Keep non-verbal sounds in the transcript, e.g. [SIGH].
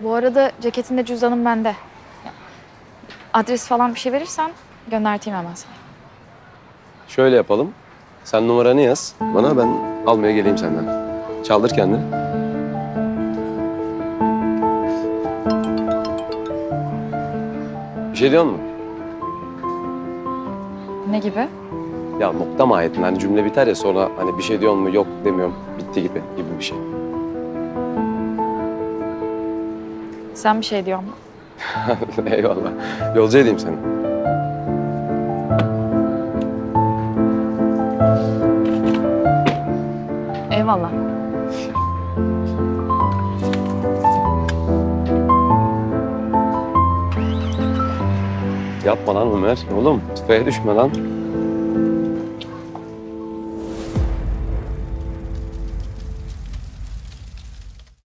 Bu arada ceketinde cüzdanım bende. Adres falan bir şey verirsen gönderteyim hemen sana. Şöyle yapalım. Sen numaranı yaz. Bana ben almaya geleyim senden. Çaldır kendini. Bir şey diyor mu? Ne gibi? Ya nokta mahiyetinde hani cümle biter ya sonra hani bir şey diyor mu yok demiyorum bitti gibi gibi bir şey. Sen bir şey diyor mu? [LAUGHS] Eyvallah. Yolcu edeyim seni. Eyvallah. Yapma lan Ömer. Oğlum tüfeğe düşme lan.